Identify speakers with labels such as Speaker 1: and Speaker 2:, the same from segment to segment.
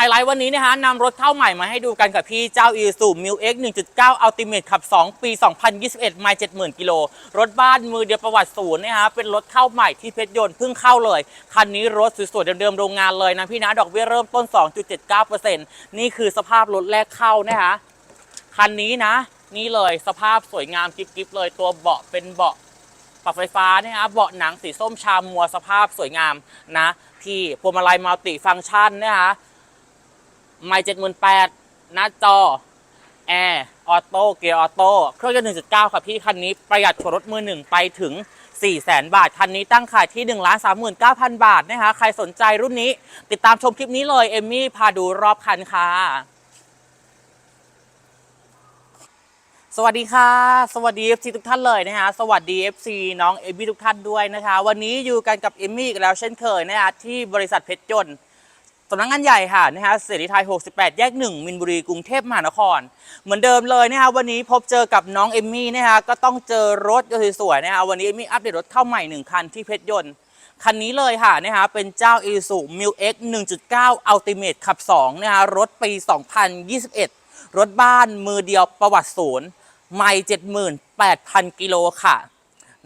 Speaker 1: ไฮไลท์วันนี้นะคะนำรถเข้าใหม่มาให้ดูกันกับพี่เจ้า i s u m i l X 1.9 Ultimate ขับ 2 ปี 2021ไม่70,000กิโลรถบ้านมือเดียวประวัติศูนย์นะคะเป็นรถเข้าใหม่ที่เพชรยนต์เพิ่งเข้าเลย คันนี้รถสวยๆเดิมๆโรงงานเลยนะพี่นะดอกเบี้ยเริ่มต้น 2.79%นี่คือสภาพรถแรกเข้านะคะคันนี้นะ นี่เลยสภาพสวยงามกิ๊บๆเลยตัวเบาะเป็นเบาะปรับไฟฟ้านะฮะเบาะหนังสีส้มชามมัวสภาพสวยงามนะ ที่พวงมาลัยมัลติฟังก์ชันนะฮะ ไม่เจ็ดหมื่นแปดหน้าจอแอร์ออโต้เกียร์ออโต้เครื่องยนต์หนึ่งจุดเก้าค่ะพี่คันนี้ประหยัดกว่ารถมือหนึ่งไปถึง4 0 0แสนบาท คันนี้ตั้งขายที่1ล้าน39,000 บาทนะคะ ใครสนใจรุ่นนี้ ติดตามชมคลิปนี้เลย เอมมี่พาดูรอบคันค่ะ สวัสดีค่ะ สวัสดี FC ทุกท่านเลยนะคะ สวัสดี FC น้องเอมมี่ทุกท่านด้วยนะคะ วันนี้อยู่กันกับเอมมี่อีกแล้วเช่นเคยนะคะที่บริษัทเพชรยนต์ สำนักงานใหญ่ค่ะนะคะเสรีไทย 68 แยก 1 มินบุรี กรุงเทพมหานคร เหมือนเดิมเลยนะคะวันนี้พบเจอกับน้องเอมมี่นะคะก็ต้องเจอรถสวยๆนะคะวันนี้เอมมี่อัปเดตรถเข้าใหม่ 1 คันที่เพชรยนต์ คันนี้เลยค่ะนะคะเป็นเจ้า i s u m i l X 1.9 Ultimate ขับ2นะคะรถปี 2021 รถบ้านมือเดียวประวัติศูนย์ไม่78,000 กิโลค่ะ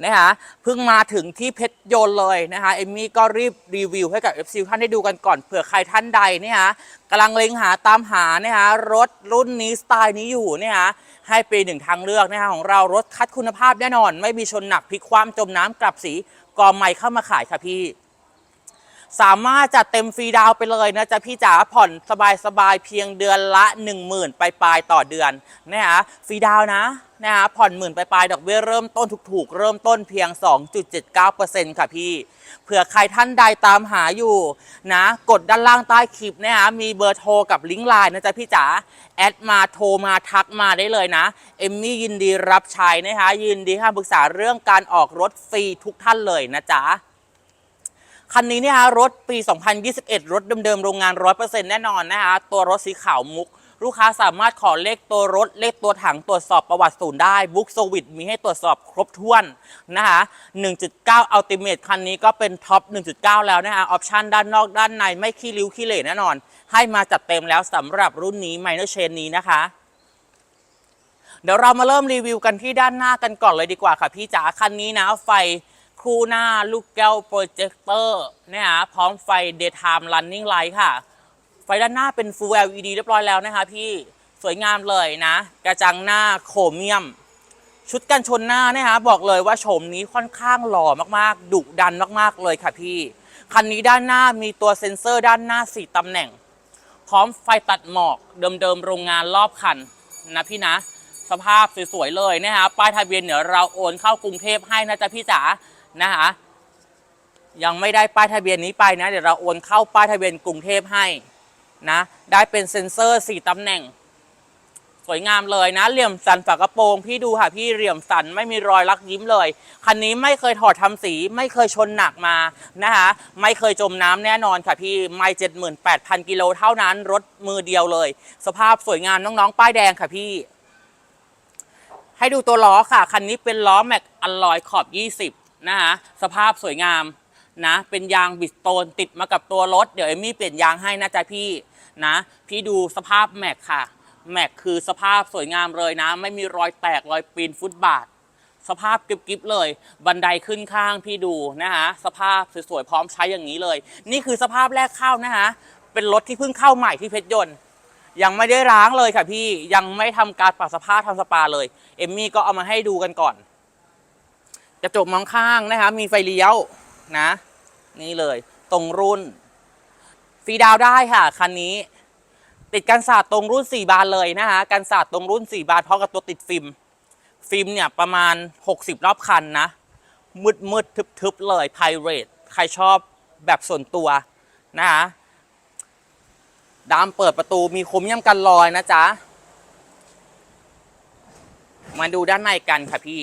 Speaker 1: นะคะเพิ่งมาถึงที่เพชรยนต์เลยนะคะเอมมี่ก็รีบรีวิวให้กับ FC ท่านได้ดูกันก่อนเผื่อใครท่านใดนะคะกำลังเล็งหาตามหานะคะรถรุ่นนี้สไตล์นี้อยู่นะคะให้เป็นหนึ่งทางเลือกนะคะของเรารถคัดคุณภาพแน่นอน ไม่มีชนหนักพลิกคว่ำจมน้ำกลับสีกอไม่เข้ามาขายค่ะพี่ สามารถจัดเต็มฟรีดาวไปเลยนะจ๊ะพี่จ๋าผ่อนสบายๆเพียงเดือนละ 10,000 ปลายๆต่อเดือนนะคะฟรีดาวน์นะนะคะผ่อนหมื่นปลายๆดอกเบี้ยเริ่มต้นถูกๆ เริ่มต้นเพียง 2.79%ค่ะพี่ เผื่อใครท่านใดตามหาอยู่นะ กดด้านล่างใต้คลิปนะคะมีเบอร์โทรกับลิงก์ไลน์นะจ๊ะพี่จ๋าแอดมาโทรมาทักมาได้เลยนะ เอมมี่ยินดีรับใช้นะคะยินดีให้ปรึกษาเรื่องการออกรถฟรีทุกท่านเลยนะจ๊ะ คันนี้เนี่ยฮะรถปี 2021 รถเดิมๆ โรงงาน 100%แน่นอนนะคะ ตัวรถสีขาวมุก ลูกค้าสามารถขอเลขตัวรถ เลขตัวถังตรวจสอบประวัติศูนย์ได้บุ๊กสวิตมีให้ตรวจสอบครบถ้วนนะคะ1.9 Ultimate คันนี้ก็เป็นท็อป 1.9 แล้วนะคะออปชันด้านนอกด้านในไม่ขี้ริ้วขี้เหร่แน่นอน ให้มาจัดเต็มแล้วสำหรับรุ่นนี้ Minor Chain นี้นะคะเดี๋ยวเรามาเริ่มรีวิวกันที่ด้านหน้ากันก่อนเลยดีกว่าค่ะพี่จ๋าคันนี้นะไฟ คู่หน้าลูกแก้วโปรเจคเตอร์นะฮะพร้อมไฟ daytime running light ค่ะ ไฟด้านหน้าเป็น full LED เรียบร้อยแล้วนะคะพี่สวยงามเลยนะ กระจังหน้าโครเมียม ชุดกันชนหน้านะฮะบอกเลยว่าโฉมนี้ค่อนข้างหล่อมากๆ ดุดันมากๆเลยค่ะพี่ คันนี้ด้านหน้ามีตัวเซ็นเซอร์ด้านหน้า 4ตำแหน่ง พร้อมไฟตัดหมอกเดิมๆโรงงานรอบคันนะพี่นะสภาพสวยๆเลยนะฮะป้ายทะเบียนเดี๋ยวเราโอนเข้ากรุงเทพให้นะจ๊ะพี่จ๋า นะคะยังไม่ได้ป้ายทะเบียนนี้ไปนะเดี๋ยวเราโอนเข้าป้ายทะเบียนกรุงเทพให้นะได้เป็นเซ็นเซอร์4ตำแหน่ง สวยงามเลยนะเหลี่ยมสันฝากระโปรงพี่ดูค่ะพี่เหลี่ยมสันไม่มีรอยลักยิ้มเลย คันนี้ไม่เคยถอดทำสี ไม่เคยชนหนักมานะคะไม่เคยจมน้ำแน่นอนค่ะพี่ไม่เจ็ดหมื่นแปดพันกิโลเท่านั้นรถมือเดียวเลย สภาพสวยงามน้องๆ ป้ายแดงค่ะพี่ ให้ดูตัวล้อค่ะ คันนี้เป็นล้อแม็กอลลอยขอบ 20 นะคะสภาพสวยงามนะ เป็นยางบิสโตนติดมากับตัวรถ เดี๋ยวเอมมี่เปลี่ยนยางให้นะจ๊ะพี่นะ พี่ดูสภาพแม็กค่ะ แม็กคือสภาพสวยงามเลยนะ ไม่มีรอยแตกรอยปีนฟุตบาท สภาพกริบๆเลย บันไดขึ้นข้างพี่ดูนะคะสภาพสวยๆพร้อมใช้อย่างนี้เลย นี่คือสภาพแรกเข้านะคะเป็นรถที่เพิ่งเข้าใหม่ที่เพชรยนต์ยังไม่ได้ล้างเลยค่ะพี่ยังไม่ทำการปรับสภาพทำสปาเลย เอมมี่ก็เอามาให้ดูกันก่อน กระจกมองข้างนะคะ มีไฟเลี้ยวนะ นี่เลยตรงรุ่นฟรีดาวได้ค่ะคันนี้ ติดกันศาสตร์ตรงรุ่น 4 บานเลยนะคะกันศาสตร์ตรงรุ่น 4 บานพร้อมกับตัวติดฟิล์มฟิล์มเนี่ยประมาณ 60 รอบคันนะ มืดมืดทึบทึบๆเลยไพเรตใครชอบแบบส่วนตัวนะคะดามเปิดประตูมีคมย่ำกันรอยนะจ๊ะ มาดูด้านในกันค่ะพี่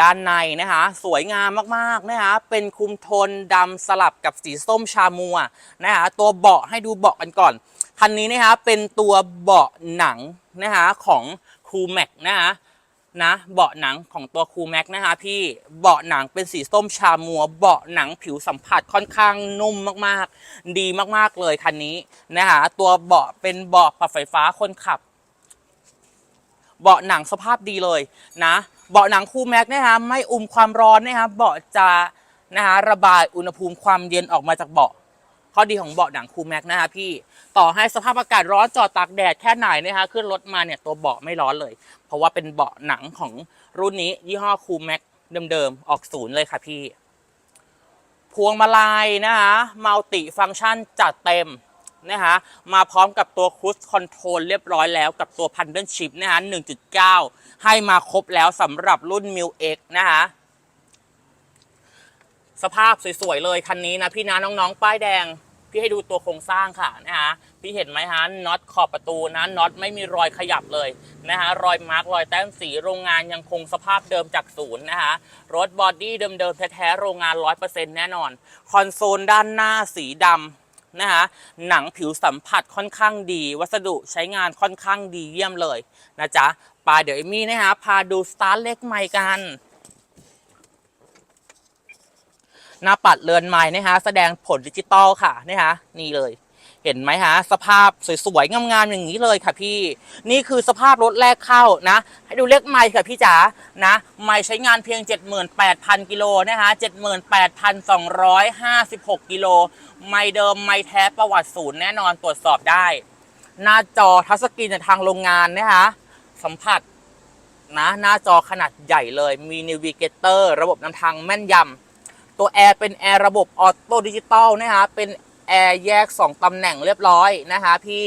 Speaker 1: ด้านในนะคะ สวยงามมากๆนะคะ เป็นคุมโทนดำสลับกับสีส้มชามัวนะคะตัวเบาะให้ดูเบาะกันก่อน คันนี้นะคะเป็นตัวเบาะหนังนะคะของคูแม็กนะคะนะเบาะหนังของตัวคูแม็กนะคะพี่เบาะหนังเป็นสีส้มชามัว เบาะหนังผิวสัมผัสค่อนข้างนุ่มมากๆ ดีมากๆเลยคันนี้นะคะตัวเบาะเป็นเบาะปรับไฟฟ้าคนขับ เบาะหนังสภาพดีเลยนะ เบาะหนังคูแม็กนะคะไม่อุ่มความร้อนนะคะเบาะจะนะคะระบายอุณหภูมิความเย็นออกมาจากเบาะข้อดีของเบาะหนังคูแม็กนะคะพี่ต่อให้สภาพอากาศร้อนจอดตากแดดแค่ไหนนะคะขึ้นรถมาเนี่ยตัวเบาะไม่ร้อนเลย เพราะว่าเป็นเบาะหนังของรุ่นนี้ยี่ห้อคูแม็กเดิมๆออกศูนย์เลยค่ะพี่ พวงมาลัยนะคะมัลติฟังก์ชันจัดเต็ม นะคะมาพร้อมกับตัวค u ู e คอนโทรลเรียบร้อยแล้วกับตัวพันเดิลชิพนะคะ1.9 ให้มาครบแล้วสำหรับรุ่น m ิ X นะคะสภาพสวยๆเลยคันนี้นะพี่นะน้องๆ ป้ายแดง พี่ให้ดูตัวโครงสร้างค่ะนะคะพี่เห็นไหมฮะน็อตขอบประตูนะน็อตไม่มีรอยขยับเลยนะคะรอยมาร์กรอยแต้มสีโรงงานยังคงสภาพเดิมจากศูนย์นะคะรถบอดี้เดิมๆแท้ๆโรงงาน 100%แน่นอน คอนโซลด้านหน้าสีดำ นะคะหนังผิวสัมผัสค่อนข้างดี วัสดุใช้งานค่อนข้างดีเยี่ยมเลยนะจ๊ะปาเดี๋ยวเอมี่นะคะพาดูสตาร์เล็กใหม่กันหน้าปัดเรือนไม้นะคะแสดงผลดิจิตอลค่ะนะคะนี่เลย เห็นไหมฮะ สภาพสวยๆงามๆอย่างนี้เลยค่ะพี่ นี่คือสภาพรถแรกเข้านะ ให้ดูเลขไม้ค่ะพี่จ๋านะไม้ใช้งานเพียง 78,000 กิโลนะคะ78,256 กิโลไม้เดิมไม้แท้ประวัติศูนย์แน่นอนตรวจสอบได้ หน้าจอทัชสกรีนจากทางโรงงานนะคะสัมผัสนะหน้าจอขนาดใหญ่เลยมีนิวิเกเตอร์ระบบนำทางแม่นยำตัวแอร์เป็นแอร์ระบบออโต้ดิจิตอลนะคะเป็น แอร์แยก 2 ตำแหน่งเรียบร้อยนะคะพี่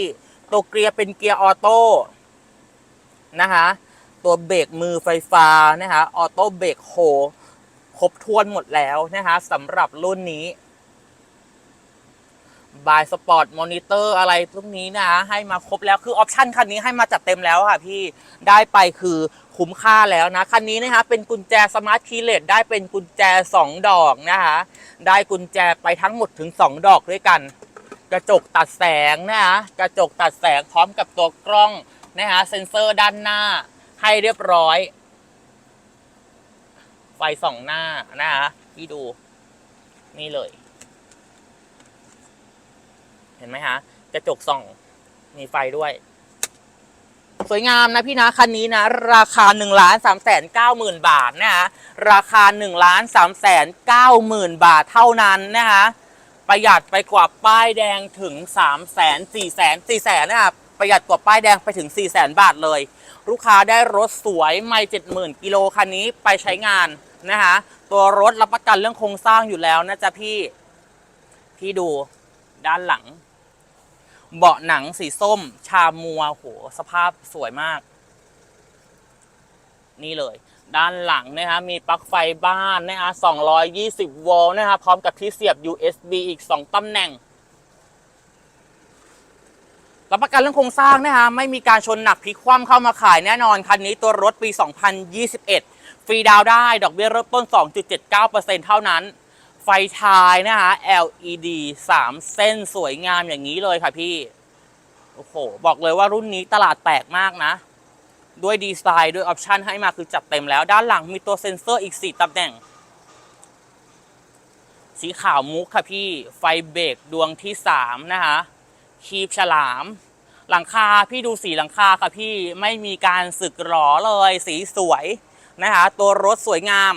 Speaker 1: ตัวเกียร์เป็นเกียร์ออโต้นะคะตัวเบรกมือไฟฟ้านะคะออโต้เบรกโฮครบถ้วนหมดแล้วนะคะสำหรับรุ่นนี้ บายสปอร์ตมอนิเตอร์อะไรพวกนี้นะ ให้มาครบแล้วคือออปชันคันนี้ให้มาจัดเต็มแล้วค่ะพี่ได้ไปคือคุ้มค่าแล้วนะ คันนี้นะคะเป็นกุญแจสมาร์ทคีเลสได้เป็นกุญแจ 2 ดอกนะคะได้กุญแจไปทั้งหมดถึง 2 ดอกด้วยกัน กระจกตัดแสงนะคะกระจกตัดแสงพร้อมกับตัวกล้องนะคะเซ็นเซอร์ด้านหน้าให้เรียบร้อย ไฟส่องหน้านะคะพี่ดูนี่เลย เห็นไหมฮะกระจกส่องมีไฟด้วย สวยงามนะพี่นะคันนี้นะ ราคา1นึ่งล้านสามแสนเก้าหมื่นบาทนะฮะราคา1นึ่งล้านสามแสนเก้าหมื่นบาทเท่านั้นนะคะประหยัดไปกว่าป้ายแดงถึง3ามแสนสี่แสนสี่แสนนะครับประหยัดกว่าป้ายแดงไปถึง4ี่แสนบาทเลย ลูกค้าได้รถสวยไม่เจ็ดหมื่นกิโลคันนี้ไปใช้งานนะคะตัวรถรับประกันเรื่องโครงสร้างอยู่แล้วนะจ๊ะพี่ พี่ดูด้านหลัง เบาะหนังสีส้ม ชามัวโหสภาพสวยมาก นี่เลย ด้านหลังนะคะมีปลั๊กไฟบ้านนะคะ220 โวลต์นะคะพร้อมกับที่เสียบ USB อีก 2ตำแหน่งรับประกันเรื่องโครงสร้างนะคะไม่มีการชนหนักพลิกคว่ำเข้ามาขายแน่นอน คันนี้ตัวรถปี 2021 ฟรีดาวได้ ดอกเบี้ยเริ่มต้น 2.79%เท่านั้น ไฟท้ายนะคะ LED 3 เส้นสวยงามอย่างนี้เลยค่ะพี่ โอ้โห บอกเลยว่ารุ่นนี้ตลาดแตกมากนะ ด้วยดีไซน์ด้วยออปชันให้มาคือจัดเต็มแล้ว ด้านหลังมีตัวเซ็นเซอร์อีก 4ตำแหน่ง สีขาวมุกค่ะพี่ ไฟเบรกดวงที่ 3 นะคะ คีบฉลาม หลังคาพี่ดูสีหลังคาค่ะพี่ ไม่มีการสึกหรอเลย สีสวยนะคะ ตัวรถสวยงาม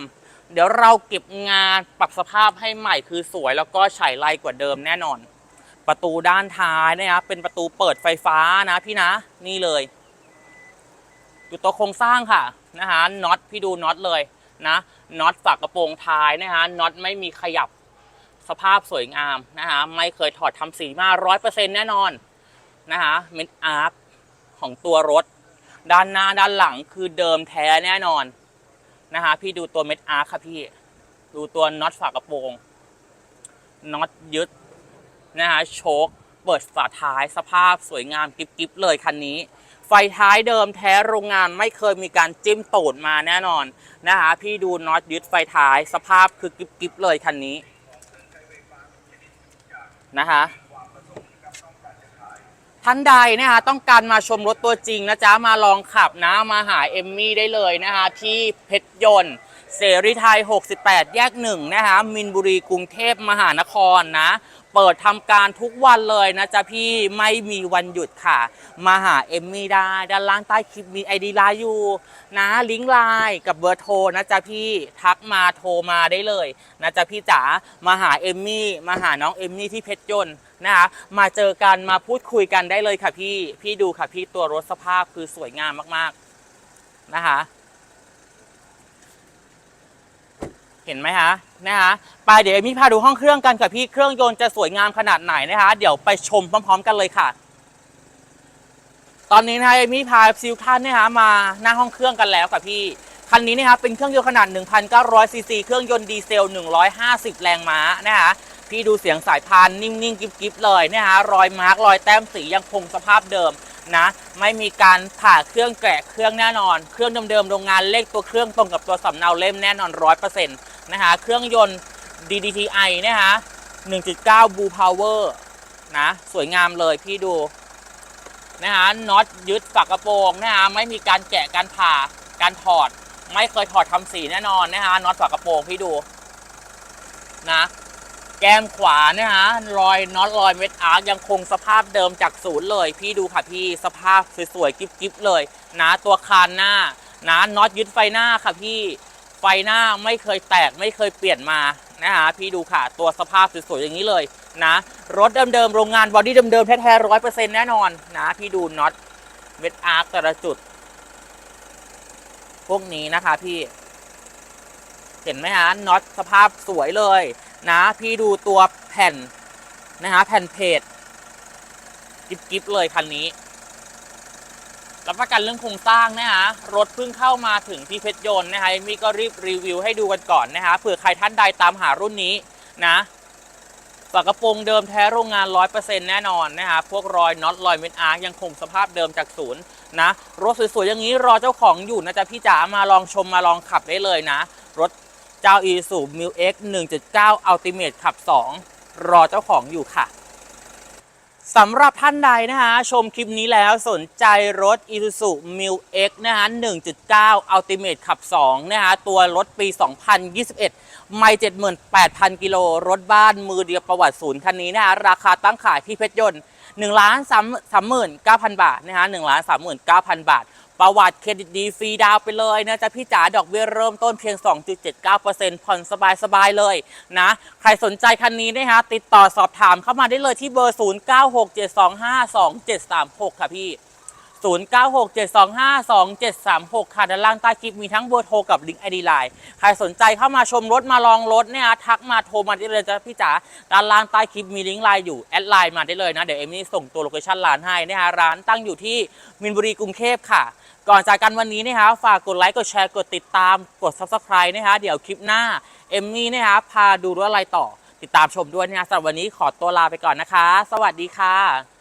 Speaker 1: เดี๋ยวเราเก็บงานปรับสภาพให้ใหม่คือสวยแล้วก็ฉายไลกว่าเดิมแน่นอน ประตูด้านท้ายนะครับเป็นประตูเปิดไฟฟ้านะพี่นะนี่เลยอยู่ตัวโครงสร้างค่ะนะคะน็อตพี่ดูน็อตเลยนะน็อตฝากระโปรงท้ายนะคะน็อตไม่มีขยับสภาพสวยงามนะคะไม่เคยถอดทำสีมาร้อยเปอร์เซ็นต์แน่นอนนะคะเม็ดอาร์คของตัวรถ ด้านหน้าด้านหลังคือเดิมแท้แน่นอน นะคะพี่ดูตัวเม็ดอาร์ค่ะพี่ ดูตัวน็อตฝากระโปรงน็อตยึดนะคะโชคเปิดฝาท้ายสภาพสวยงามกิ๊บๆเลยคันนี้ ไฟท้ายเดิมแท้โรงงานไม่เคยมีการจิ้มตูดมาแน่นอนนะคะพี่ดูน็อตยึดไฟท้ายสภาพคือกิ๊บๆเลยคันนี้นะคะ ท่านใดนะคะต้องการมาชมรถตัวจริงนะจ๊ะมาลองขับนะมาหาเอมมี่ได้เลยนะคะที่เพชรยนต์ เสรีไทย 68 แยกหนึ่งนะคะมินบุรีกรุงเทพมหานครนะ เปิดทำการทุกวันเลยนะจ๊ะพี่ไม่มีวันหยุดค่ะ มาหาเอมมี่ได้ด้านล่างใต้คลิปมีไอดีไลน์อยู่นะลิงก์ไลน์กับเบอร์โทรนะจ๊ะพี่ทักมาโทรมาได้เลยนะจ๊ะพี่จ๋ามาหาเอมมี่มาหาน้องเอมมี่ที่เพชรยนต์นะคะมาเจอกันมาพูดคุยกันได้เลยค่ะพี่พี่ดูค่ะพี่ตัวรถสภาพคือสวยงามมากๆนะคะ เห็นไหมคะนะคะไปเดี๋ยวเอมี่พาดูห้องเครื่องกันกับพี่เครื่องยนต์จะสวยงามขนาดไหนนะคะ เดี๋ยวไปชมพร้อม ๆ กันเลยค่ะ ตอนนี้นะคะเอมี่พาซิลท่านนะคะมาหน้าห้องเครื่องกันแล้วค่ะพี่คันนี้นะคะเป็นเครื่องยนต์ขนาด 1,900ซีซีเครื่องยนต์ดีเซล 150 แรงม้านะคะพี่ดูเสียงสายพานนิ่งๆกิ๊บๆเลยนะคะรอยมาร์กรอยแต้มสียังคงสภาพเดิมนะไม่มีการผ่าเครื่องแกะเครื่องแน่นอน เครื่องเดิมๆโรงงานเลขตัวเครื่องตรงกับตัวสำเนาเล่มแน่นอน100%น นะคะ เครื่องยนต์ DDTi นะคะ 1.9 Blue Power นะ สวยงามเลยพี่ดู นะคะน็อตยึดฝากระโปรงนะคะไม่มีการแกะการผ่าการถอด ไม่เคยถอดทำสีแน่นอนนะคะน็อตฝากระโปรงพี่ดู นะแก้มขวานะคะรอยน็อตรอยเม็ดอาร์คยังคงสภาพเดิมจากศูนย์เลย พี่ดูค่ะพี่สภาพสวยๆกิ๊บๆเลยนะตัวคานหน้านะน็อตยึดไฟหน้าค่ะพี่ ฟหน้าไม่เคยแตกไม่เคยเปลี่ยนมานะคะพี่ดูค่ะตัวสภาพสวยๆอย่างนี้เลยนะรถเดิมๆโรงงานบอดี้เดิมๆแท้ๆร้อยเปอร์เซ็นต์แน่นอนนะพี่ดูน็อตเม็ดอาร์คแต่ละจุด พวกนี้นะคะพี่ เห็นไหมฮะน็อตสภาพสวยเลย นะ พี่ดูตัวแผ่นนะคะแผ่นเพจกิบๆเลยคันนี้ รับประกันเรื่องโครงสร้างนะคะรถเพิ่งเข้ามาถึงที่เพชรยนต์นะคะเอมมี่ก็รีบรีวิวให้ดูกันก่อนนะคะเผื่อใครท่านใดตามหารุ่นนี้นะฝากระโปรงเดิมแท้โรงงาน 100%แน่นอนนะคะพวกรอยน็อตรอยเม็ดอาร์ยังคงสภาพเดิมจากศูนย์นะรถสวยๆอย่างนี้รอเจ้าของอยู่นะจ๊ะพี่จ๋ามาลองชมมาลองขับได้เลยนะ รถเจ้า e s u m i l x 1.9 Ultimate ขับ 2 รอเจ้าของอยู่ค่ะ สำหรับท่านใดนะคะชมคลิปนี้แล้วสนใจรถ Isuzu m i l X นะคะ1.9 Ultimate ขับ 2 นะคะตัวรถปี 2021 ไม่ 78,000 กิโล รถบ้านมือเดียวประวัติศูนย์คันนี้นะคะราคาตั้งขายที่เพชรยนต์1ล้าน39,000 บาทนะคะ1ล้าน39,000 บาท ประวัติเครดิตดีฟรีดาวไปเลยนะจ๊ะพี่จ๋าดอกเบี้ยเริ่มต้นเพียง 2.79%ผ่อนสบายๆเลยนะ ใครสนใจคันนี้นะคะติดต่อสอบถามเข้ามาได้เลยที่เบอร์ 0967252736 ค่ะพี่ 0967252736 ค่ะด้านล่างใต้คลิปมีทั้งเบอร์โทรกับลิงก์ไอดีไลน์ใครสนใจเข้ามาชมรถมาลองรถเนี่ยทักมาโทรมาได้เลยจ้ะพี่จ๋าด้านล่างใต้คลิปมีลิงก์ไลน์อยู่แอดไลน์มาได้เลยนะเดี๋ยวเอมมี่ส่งตัวโลเคชั่นร้านให้นะคะร้านตั้งอยู่ที่มินบุรีกรุงเทพค่ะ ก่อนจากกันวันนี้นะคะฝากกดไลค์กดแชร์กดติดตามกด subscribe นะคะเดี๋ยวคลิปหน้าเอมมี่นะคะพาดูรถอะไรต่อติดตามชมด้วยนะคะสำหรับวันนี้ขอตัวลาไปก่อนนะคะ สวัสดีค่ะ